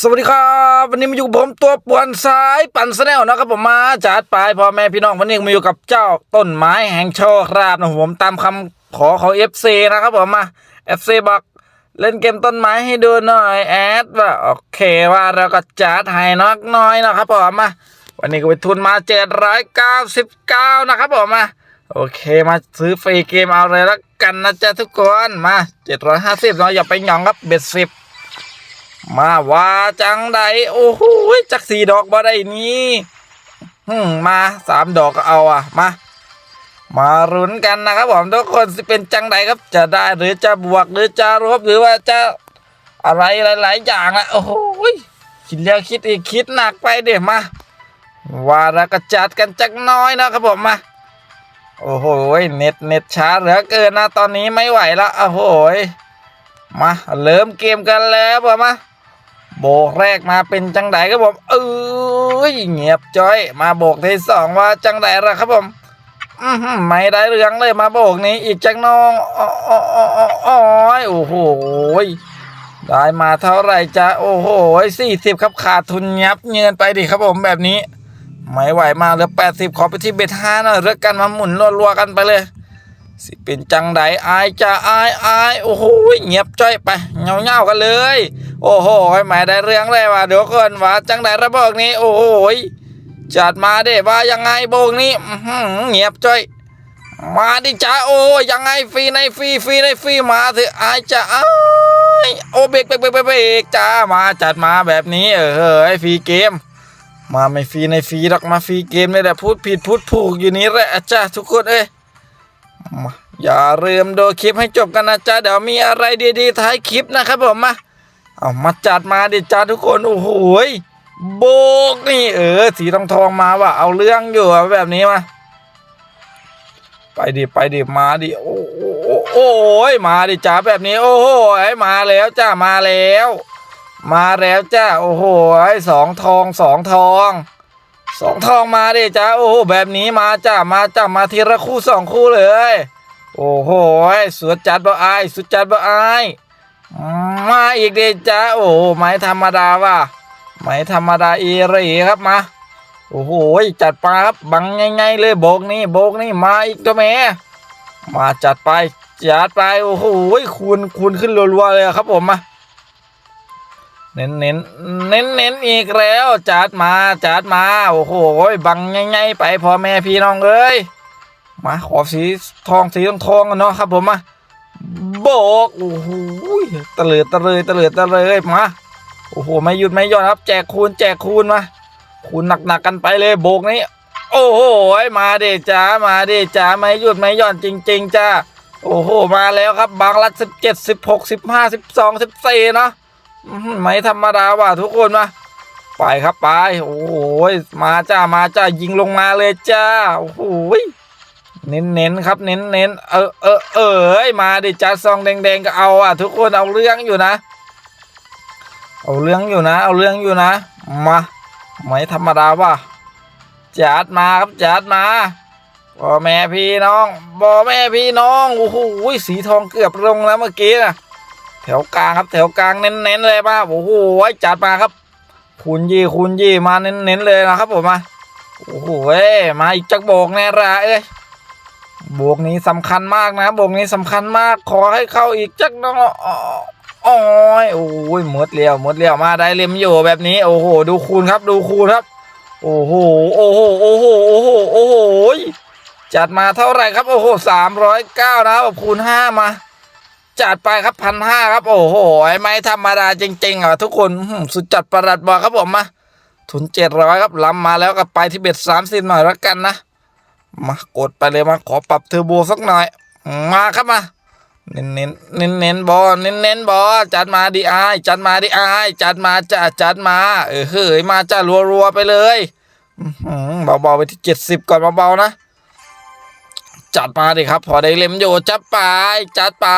สวัสดีครับวันนี้มาอยู่กับผมตัวป่วนสายปั่นสแนลนะครับผมมาจัดไปพ่อแม่พี่น้องวันนี้มาอยู่กับเจ้าต้นไม้แห่งโชคครับนะผมตามคำขอของ FC นะครับผมมา FC บอกเล่นเกมต้นไม้ให้ดูหน่อยแอดว่าโอเคว่าเราก็จัดให้นักน้อยนะครับผมมาวันนี้ก็ไปทุนมา799นะครับผมมาโอเคมาซื้อฟรีเกมเอาเลยและกันนะจ๊ะทุกคนมา750เนาะอย่าไปหยองครับเบ็ดสิบ มาว่าจังใดโอ้โหจักสี่ดอกบ่ได้นี่หึ่มาสามดอกก็เอาอะมา มารุนกันนะครับผมทุกคนสิเป็นจังใดครับ จะได้หรือจะบวกหรือจะลบหรือว่าจะอะไรหลาย ๆ อย่างอะโอ้โหคิดแล้วคิดอีกคิดหนักไปเดี๋ยวมาว่าแล้วก็จัดกันจักน้อยนะครับผมมาโอ้โหเน็ตเน็ตช้าเหลือเกินนะตอนนี้ไม่ไหวละโอ้โหมาเริ่มเกมกันแล้วผมมา โบกแรกมาเป็นจังไดครับผมเอ้ยเงียบจ้อย มาโบกที่สองว่าจังไดละครับผมอือหือไม่ได้เรื่องเลยมาโบกนี้อีกจังน้องอ้ออ้ออ้อยโอ้โหได้มาเท่าไหร่จ้ะโอ้โหสี่สิบครับขาดทุนยับเงินไปดิครับผมแบบนี้ ไม่ไหวมาเหลือแปดสิบขอไปที่เบ็ดห้าหน่อยเลิกกันมาหมุนรัวๆกันไปเลย สิเป็นจังไดอายจะอายอายโอ้โหเงียบจ้อยไปเงาเงากันเลย โอ้โหหมายได้เรื่องเลยว่ะเดี๋ยวก่อนว่าจังไดระเบิกนี้ โอ้โหจัดมาเด้ว่ายังไงโบกนี้เงียบจ้อย มาดิจ้าโอ้ยังไงฟรีในฟรีฟรีในฟรีมาเถอะอายจะอายโอเบกเบกเบกเบกจ้ามาจัดมาแบบนี้ เออเฮ้ยฟรีเกม มาไม่ฟรีในฟรีหรอกมาฟรีเกมนี่แหละพูดผิดพูดถูกอยู่นี้แหละจ้าทุกคนเอ้ย อย่าลืมดูคลิปให้จบกันนะจ๊ะเดี๋ยวมีอะไรดีๆท้ายคลิปนะครับผมมาเอามาจัดมาดิจ้าทุกคนโอ้โหยโบกนี่เออสีทองทองมาว่ะเอาเรื่องอยู่แบบนี้มาไปดิไปดิมาดิโอ้โหโอ้ยมาดิจ้าแบบนี้ โอ้โหยมาแล้วจ้ามาแล้ว มาแล้วจ้าโอ้โหยสองทองสองทอง สองทองมาดิจ้าโอ้โหแบบนี้มาจ้ามาจ้ามาทีละคู่สองคู่เลย โอ้โหสุดจัดบ่อายสุดจัดบ่อายมาอีกเดจ้าโอ้ไม่ธรรมดาว่ะไม่ธรรมดาอีรีครับมาโอ้โหจัดไปครับบังง่ายๆเลยโบกนี่โบกนี่มาอีกตัวแม่มาจัดไปจัดไปโอ้โหคูณคูณขึ้นรัวๆเลยครับผมมา เน้นเน้นเน้นเน้นอีกแล้วจัดมาจัดมาโอ้โหบังง่ายๆไปพ่อแม่พี่น้องเอ้ยมาขอสีทองสีทองทองกันเนาะครับผมมาโบกโอ้โหตะเลิดตะเลยตะเลิดตะเลยมาโอ้โหไม่หยุดไม่ย่อนครับแจกคูณแจกคูณมาคูณหนักๆกันไปเลยโบกนี้โอ้โหมาเดจ้ามาเดจ้าไม่หยุดไม่ย่อนจริง ๆจ้าโอ้โหมาแล้วครับบางรัดสิบเจ็ดสิบหกสิบห้าสิบสองสิบสี่เนาะ ไม่ธรรมดาว่ะทุกคนมาไปครับไปโอ้โหมาจ้ามาจ้ายิงลงมาเลยจ้าโอ้โหเน้นเน้นครับ เน้นเน้นเออเออเออเอ้ยมาดิจ้าซองแดงๆก็เอาอะ ทุกคนเอาเรื่องอยู่นะ เอาเรื่องอยู่นะ เอาเรื่องอยู่นะ มาไม่ธรรมดาว่ะจัดมาครับจัดมาพ่อแม่พี่น้องพ่อแม่พี่น้องโอ้โหสีทองเกือบลงแล้วเมื่อกี้นะ แถวกลางครับแถวกลางเน้นๆเลยมาโอ้โหจัดมาครับคูณยี่คูณยี่มาเน้นๆเลยนะครับผมมาโอ้โหเอ้มาอีกจักโบกแน่ละเอ้ยโบกนี้สำคัญมากนะโบกนี้สำคัญมากขอให้เข้าอีกจักน้องอ้อยโอ้ยหมดเลี้ยวหมดเลี้ยวมาได้เล็มอยู่แบบนี้ โอ้โห ดูคูณครับ ดูคูณครับ โอ้โหโอ้โหโอ้โหโอ้โหโอ้โหจัดมาเท่าไหร่ครับ โอ้โหสามร้อยเก้านะครับคูณห้ามา จัดไปครับพันห้าครับ โอ้โห ไม่ธรรมดาจริงๆอะทุกคนสุดจัดประหลัดบอกครับผมมาทุนเจ็ดร้อยครับล้ำมาแล้วก็ไปที่เบ็ดสามสิบหน่อยแล้วกันนะ มากดไปเลยมาขอปรับเทอร์โบสักหน่อย มาครับมา เน้นเน้นเน้นเน้นบอเน้นเน้นบอจัดมาดิอจัดมาดิอจัดมาจ้าจัดมา เออเฮ้ยมาจ้ารัวๆไปเลยอื้อหือเบาๆไปที่เจ็ดสิบก่อนเบาๆนะ จัดมาดิครับ พอได้เล็มโย่จัดไปจัดไป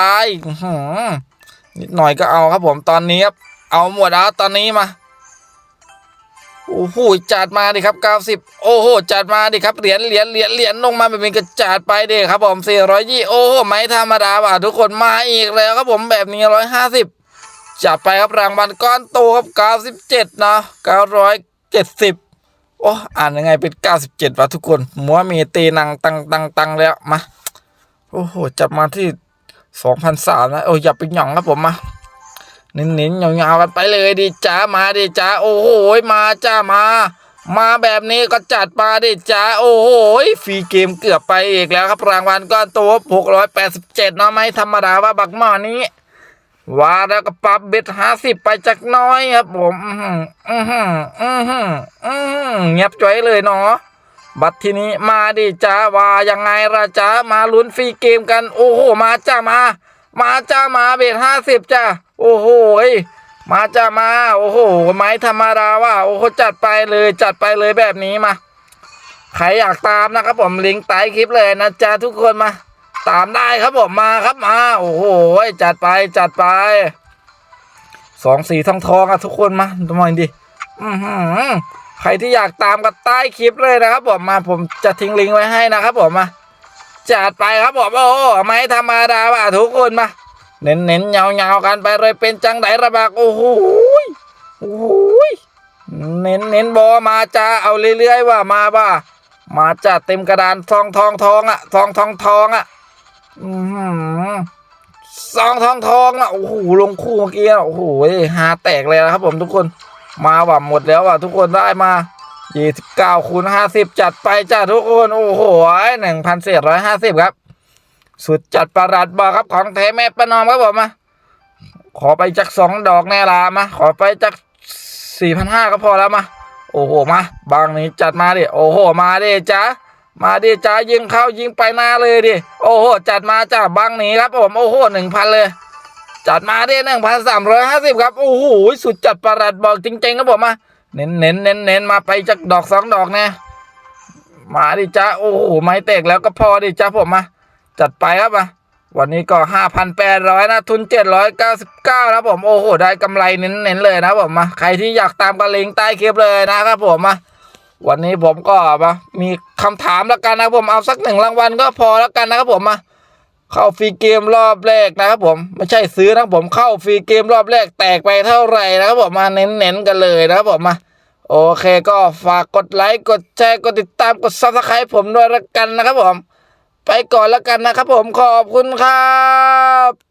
นิดหน่อยก็เอาครับผมตอนนี้ครับเอาหมดแล้วตอนนี้มาโอ้โหจัดมาดิครับ 90 โอ้โหจัดมาดิครับเหรียญเหรียญเหรียญเหรียญลงมาแบบนี้ก็จัดไปดิครับผม420โอ้โหไม่ธรรมดาว่ะทุกคนมาอีกแล้วครับผมแบบนี้ 150 จัดไปครับรางวัลก้อนโตครับเก้าสิบเจ็ดนะเก้าร้อยเจ็ดสิบ โอ้อ่านยังไงเป็นเก้าสิบเจ็ดวะทุกคนมัวมีตีนังตังตังตังแล้วมาโอ้โหจับมาที่สองพันสามนะโอ้ยอย่าไปหย่องครับผมมาเน้นๆยาวๆกันไปเลยดิจ้ามาดิจ้าโอ้โหมาจ้ามา มาแบบนี้ก็จัดมาดิจ้าโอ้โหฟรีเกมเกือบไปอีกแล้วครับรางวัลก้อนโตหกร้อยแปดสิบเจ็ดเนาะไม่ธรรมดาว่าบักหมอนี้ ว่าแล้วก็ปรับเบ็ดห้าสิบไปจักน้อยครับผมอือหืออือหืออือหืออือหือเงียบจ้อยเลยเนาะบัตรทีนี้มาดิจ้าว่ายังไงล่ะจ้ามาลุ้นฟรีเกมกัน โอ้โห มาจ้ามา มาจ้ามาเบ็ดห้าสิบจ้าโอ้โหมาจ้ามา โอ้โห ไม้ธรรมดาว่า โอ้โห จัดไปเลยจัดไปเลยแบบนี้มา ใครอยากตามนะครับผมลิงก์ใต้คลิปเลยนะจ๊ะทุกคนมา ตามได้ครับผมมาครับมาโอ้โหจัดไปจัดไปสองสีทองทองๆอะทุกคนมาดูหน่อยดิใครที่อยากตามก็ใต้คลิปเลยนะครับผมมาผมจะทิ้งลิงก์ไว้ให้นะครับผมมาจัดไปครับผมโอ้ไม่ธรรมดาว่ะทุกคนมาเน้นเน้นเงาเงาๆกันไปเลยเป็นจังไดระบากโอ้โหโอ้โหยเน้นเน้นบอมาจ้าเอาเรื่อยๆว่ามาว่ามาจัดเต็มกระดานทองทองทองอะทองทองทองอะ อือหือซองทองทองอะโอ้โหลงคู่เมื่อกี้อะโอ้โหหาแตกเลยนะครับผมทุกคนมาว่ะหมดแล้วว่ะทุกคนได้มายี่สิบเก้าคูณห้าสิบจัดไปจ้าทุกคน โอ้โหหนึ่งพันสี่ร้อยห้าสิบครับ สุดจัดประหลัดบอครับของแท้แม่ประนอมครับผมมาขอไปจากสองดอกแน่ละมาขอไปจากสี่พันห้าก็พอแล้วมา โอ้โหมา บางนี้จัดมาดิ โอ้โห มาดิจ้า มาดิจ้ายิงเข้ายิงไปหน้าเลยดิโอ้โหจัดมาจ้าบางหนีครับผมโอ้โหหนึ่งพันเลย จัดมาได้หนึ่งพันสามร้อยห้าสิบครับโอ้โหสุดจัดประหลัดบอกจริงๆครับผมมาเน้นเน้นเน้นเน้นมาไปจากดอกสองดอกนี่มาดิจ้าโอ้โหไม้แตกแล้วก็พอดิจ้าผมมาจัดไปครับมาวันนี้ก็ห้าพันแปดร้อยนะทุนเจ็ดร้อยเก้าสิบเก้านะผมโอ้โหได้กำไรเน้นๆเลยนะผมมาใครที่อยากตามกระลิงใต้คลิปเลยนะครับผมมา วันนี้ผมก็มามีคำถามแล้วกันนะผมเอาสักหนึ่งรางวัลก็พอแล้วกันนะครับผมมาเข้าฟรีเกมรอบแรกนะครับผมไม่ใช่ซื้อนะผมเข้าฟรีเกมรอบแรกแตกไปเท่าไหร่นะครับผมมาเน้นๆกันเลยนะครับผมมาโอเคก็ฝากกดไลค์กดแชร์กดติดตามกดซับสไครต์ผมด้วยละกันนะครับผม ไปก่อนแล้วกันนะครับผมขอบคุณครับ